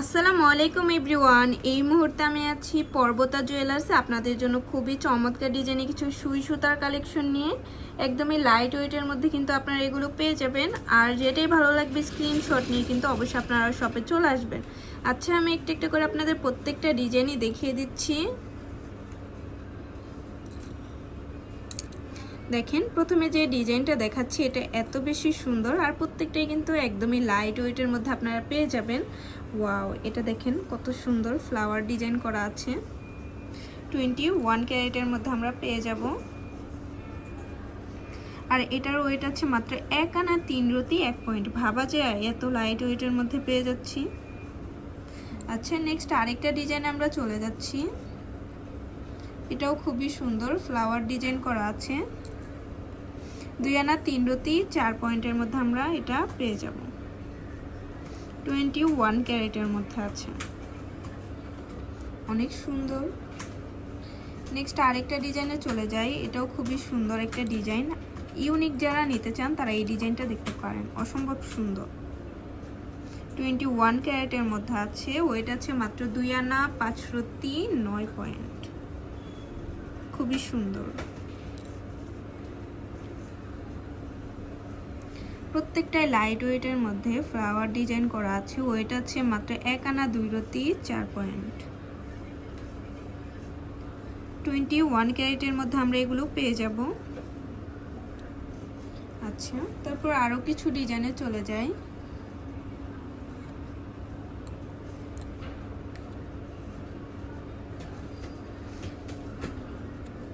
আসসালামু আলাইকুম এভরিওয়ান। এই মুহূর্তে আমি আছি পর্বতা জুয়েলার্সে আপনাদের জন্য খুবই চমৎকার ডিজাইনে কিছু সুই সুতার কালেকশন নিয়ে। একদমই লাইট ওয়েটের মধ্যে কিন্তু আপনারা এগুলো পেয়ে যাবেন। আর যেটাই ভালো লাগবে স্ক্রিনশট নিয়ে কিন্তু অবশ্যই আপনারা শপে চলে আসবেন। আচ্ছা আমি একটু একটু করে আপনাদের প্রত্যেকটা ডিজাইনই দেখিয়ে দিচ্ছি। দেখেন, প্রথমে যে ডিজাইনটা দেখাচ্ছি, এটা এত বেশি সুন্দর আর প্রত্যেকটাই কিন্তু একদমই লাইট ওয়েটের মধ্যে আপনারা পেয়ে যাবেন। ওয়াও এটা দেখেন কত সুন্দর ফ্লাওয়ার ডিজাইন করা আছে। টোয়েন্টি ওয়ান ক্যারেটের মধ্যে আমরা পেয়ে যাব। আর এটার ওয়েট আছে মাত্র এক আনা তিন রতি, এক পয়েন্ট ভাবা যায় এত লাইট ওয়েটের মধ্যে পেয়ে যাচ্ছি। আচ্ছা নেক্সট আরেকটা ডিজাইন আমরা চলে যাচ্ছি। এটাও খুবই সুন্দর ফ্লাওয়ার ডিজাইন করা আছে। দুই আনা তিন রতি চার পয়েন্টের মধ্যে আমরা এটা পেয়ে যাব। টোয়েন্টি ওয়ান ক্যারেটের মধ্যে আছে। অনেক সুন্দর। নেক্সট আরেকটা ডিজাইনে চলে যাই। এটাও খুবই সুন্দর একটা ডিজাইন। ইউনিক যারা নিতে চান, তারা এই ডিজাইনটা দেখতে পারেন। অসম্ভব সুন্দর। টোয়েন্টি ওয়ান ক্যারেটের মধ্যে আছে। ওয়েট আছে মাত্র দুই আনা পাঁচশোটি নয় পয়েন্ট। খুবই সুন্দর। প্রত্যেকটাই লাইট ওয়েটের মধ্যে ফ্লাওয়ার ডিজাইন করা আছে। ওয়েট আছে মাত্র এক আনা দুই রতি চার পয়েন্ট টোয়েন্টি ওয়ান ক্যারেটের মধ্যে আমরা এগুলো পেয়ে যাব। আচ্ছা তারপর আরও কিছু ডিজাইনে চলে যাই।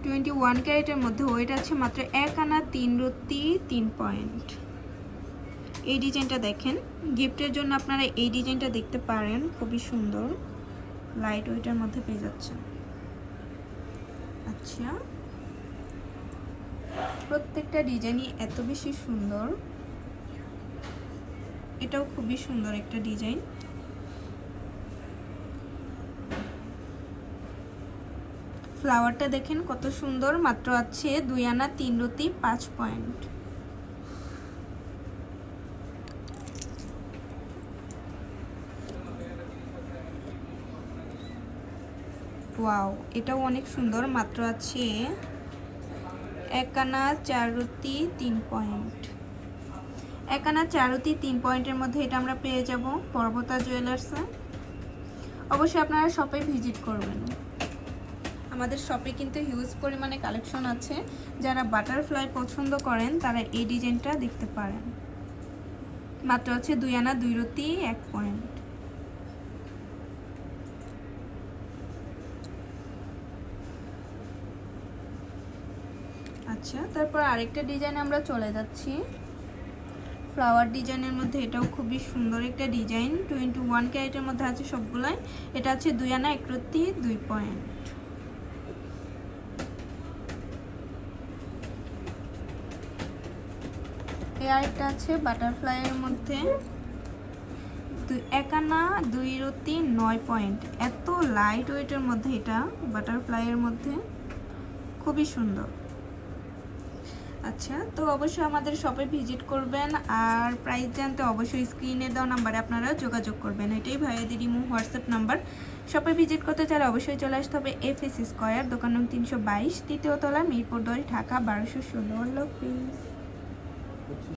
টোয়েন্টি ওয়ান ক্যারেটের মধ্যে ওয়েট আছে মাত্র এক আনা তিন রত্তি তিন পয়েন্ট এই ডিজাইনটা দেখেন। গিফটের জন্য আপনারা এই ডিজাইনটা দেখতে পারেন। খুবই সুন্দর। লাইট ওয়েটের মধ্যে পেয়ে যাচ্ছে আচ্ছা। প্রত্যেকটা ডিজাইনই এত বেশি সুন্দর। এটাও খুবই সুন্দর একটা ডিজাইন। ফ্লাওয়ারটা দেখেন কত সুন্দর। মাত্র আছে দুই আনা তিন রতি পাঁচ পয়েন্ট ওয়াও এটাও অনেক সুন্দর। মাত্র আছে এক আনা চারতি তিন পয়েন্ট। এক আনা চারতি তিন পয়েন্টের মধ্যে এটা আমরা পেয়ে যাব পর্বতা জুয়েলার্সে। অবশ্যই আপনারা শপে ভিজিট করবেন। আমাদের শপে কিন্তু হিউজ পরিমাণে কালেকশন আছে। যারা বাটারফ্লাই পছন্দ করেন, তারা এই ডিজাইনটা দেখতে পারেন। মাত্র আছে দুই আনা, দুই রতি এক পয়েন্ট। আচ্ছা তারপর আরেকটা ডিজাইন আমরা চলে যাচ্ছি। ফ্লাওয়ার ডিজাইনের মধ্যে এটাও খুবই সুন্দর একটা ডিজাইন টোয়েন্টি ওয়ান ক্যারেটের মধ্যে আছে সবগুলাই। এটা আছে দুই আনা একরত্তি, দুই পয়েন্ট আরেকটা আছে বাটারফ্লাইয়ের মধ্যে। এক আনা, দুই রতি নয় পয়েন্ট এত লাইট ওয়েটের মধ্যে এটা বাটারফ্লাইয়ের মধ্যে। খুবই সুন্দর। আচ্ছা তো অবশ্যই আমাদের শপে ভিজিট করবেন আর প্রাইস জানতে অবশ্যই স্ক্রিনে দেওয়া নাম্বারে আপনারা যোগাযোগ করবেন। এটাই ভাইয়াদের ইমো হোয়াটসঅ্যাপ নাম্বার শপে ভিজিট করতে চাইলে অবশ্যই চলে আসতে হবে এফ এস স্কোয়ার দোকান নং তিনশো বাইশ, তৃতীয় তলা মিরপুর দল, ঢাকা বারোশো ষোলো প্লিজ